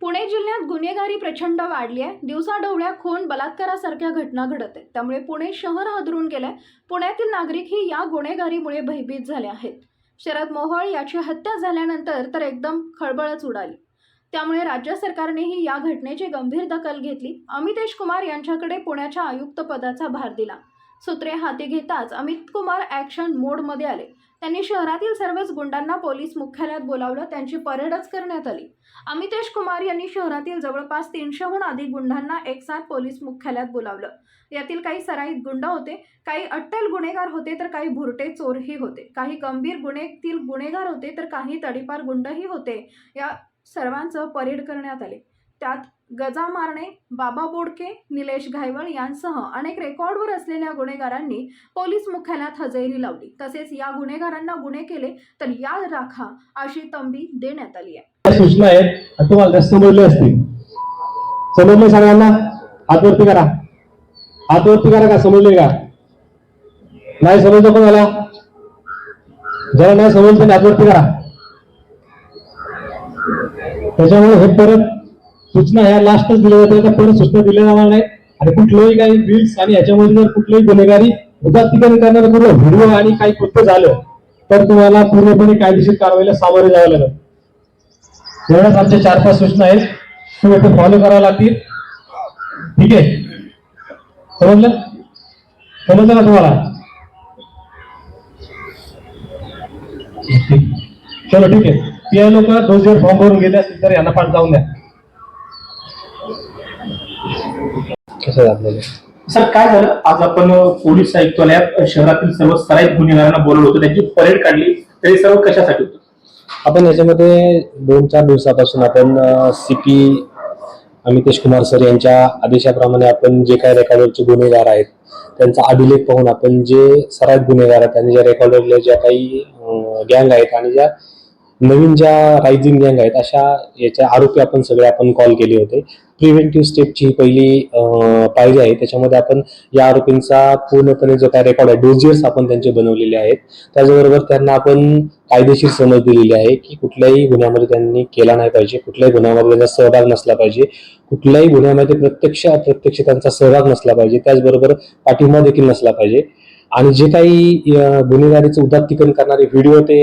पुणे जिल्ह्यात गुन्हेगारी प्रचंड वाढली आहे. दिवसाढवळ्या खून बलात्कारासारख्या घटना घडत आहेत. त्यामुळे पुणे शहर हादरून गेलंय. पुण्यातील नागरिकही या गुन्हेगारीमुळे भयभीत झाले आहेत. शरद मोहोळ याची हत्या झाल्यानंतर तर एकदम खळबळच उडाली. त्यामुळे राज्य सरकारनेही या घटनेची गंभीर दखल घेतली. अमितेश कुमार यांच्याकडे पुण्याच्या आयुक्त पदाचा भार दिला. सूत्रे हाती घेताच अमित कुमार ॲक्शन मोडमध्ये आले. त्यांनी शहरातील सर्वच गुंडांना पोलीस मुख्यालयात बोलावलं त्यांची परेडच करण्यात आली. अमितेश कुमार यांनी शहरातील जवळपास तीनशेहून अधिक गुंडांना एकसाथ पोलीस मुख्यालयात बोलावलं. यातील काही सराईत गुंड होते काही अट्टल गुन्हेगार होते तर काही भुरटे चोरही होते. काही गंभीर गुन्हेतील गुन्हेगार होते तर काही तडीपार गुंडही होते. या सर्वांचं परेड करण्यात आले. त्यात गजा मारणे बाबा बोडके निलेश घायवळ यांसह अनेक रेकॉर्डवर असलेल्या गुन्हेगारांनी पोलीस मुख्यालयात हजेरी लावली. तसेच या गुन्हेगारांना गुन्हे केले तर याद राखा अशी तंबी देण्यात आली आहे. सूचना आहेत तुम्हाला त्या समजले असतील. समजले सगळ्यांना? हातवरती करा. हातवरती करा का? समजले का? नाही समजलं कोणाला? ज्याला नाही समजलं हातवरती करा. त्याच्यामुळे हे परत सूचना ह्या लास्टच दिल्या जातात. त्या परत सूचना दिल्या जाणार नाही आणि कुठलंही काही बिल्स आणि ह्याच्यामध्ये जर कुठलंही गुन्हेगारी उदात्तीकरण करणारं पूर्ण व्हिडिओ आणि काही कृत्य झालं तर तुम्हाला पूर्णपणे कायदेशीर कारवाईला सामोरे जावं लागेल. एवढ्याच आमच्या चार पाच सूचना आहेत. तुम्ही ते फॉलो करावं लागतील. ठीक आहे? समजलं? समजलं ना तुम्हाला? ठीक. चलो ठीक आहे. ते लोक जर फॉर्म भरून गेले असतील तर यांना पाठ जाऊन द्या. सर काय झालं? आज आपण पोलीस आयुक्तालयात शहरातील सर्व सराईत गुन्हेगारांना बोलवलं होतं. त्यांची परेड काढली. तरी सर्व कशासाठी होतं? आपण याच्यामध्ये दोन चार दिवसापासून आपण सीपी अमितेश कुमार सर यांच्या आदेशाप्रमाणे आपण जे काही रेकॉर्डवरचे गुन्हेगार आहेत त्यांचा अभिलेख पाहून आपण जे सराईत गुन्हेगार आहेत आणि ज्या रेकॉर्डवरल्या ज्या काही गँग आहेत आणि ज्या नवीन ज्या रायझिंग गँग आहेत अशा याच्या आरोपी आपण सगळे आपण कॉल केले होते. प्रिव्हेंटिव्ह स्टेपची ही पहिली पायरी आहे. त्याच्यामध्ये आपण या आरोपींचा पूर्णपणे जो काय रेकॉर्ड आहे डोजियर्स आपण त्यांचे बनवलेले आहेत. त्याचबरोबर त्यांना आपण कायदेशीर समज दिलेली आहे की कुठल्याही गुन्ह्यामध्ये त्यांनी केला नाही पाहिजे कुठल्याही गुन्ह्यामध्ये त्यांचा सहभाग नसला पाहिजे कुठल्याही गुन्ह्यामध्ये प्रत्यक्ष अप्रत्यक्ष त्यांचा सहभाग नसला पाहिजे त्याचबरोबर पाठिंबा देखील नसला पाहिजे. आणि जे काही गुन्हेगारीचं उदात्तीकरण करणारे व्हिडिओ ते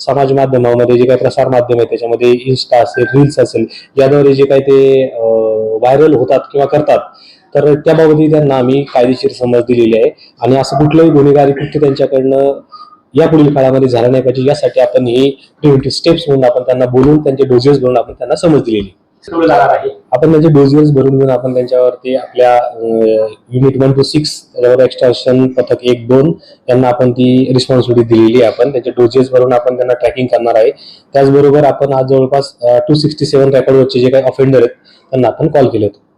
समाज माध्यमामध्ये जे काही प्रसार माध्यम आहे त्याच्यामध्ये इन्स्टा असेल रील्स असेल याद्वारे जे काही ते व्हायरल होतात किंवा करतात तर त्याबाबतही त्यांना आम्ही कायदेशीर समज दिलेली आहे. आणि असं कुठलंही गुन्हेगारी कृत्य त्यांच्याकडनं या पुढील काळामध्ये झालं नाही पाहिजे यासाठी आपण ही प्रिव्हेंटिव्ह स्टेप्स म्हणून आपण त्यांना बोलून त्यांचे डोजेस घेऊन आपण त्यांना समज दिलेली सुरू जाणार आहे. आपण त्यांचे डोजेस भरून घेऊन आपण त्यांच्यावरती आपल्या unit one two six rubber extraction पथक एक दोन यांना आपण ती रिस्पॉन्सिबिलिटी दिलेली आहे आपण. त्यांचे डोजेस भरून आपण त्यांना ट्रॅकिंग करणार आहे. त्याचबरोबर आपण आज जवळपास टू सिक्स्टी सेव्हन रेकॉर्डवरचे जे काही ऑफेंडर आहेत त्यांना आपण कॉल केले होते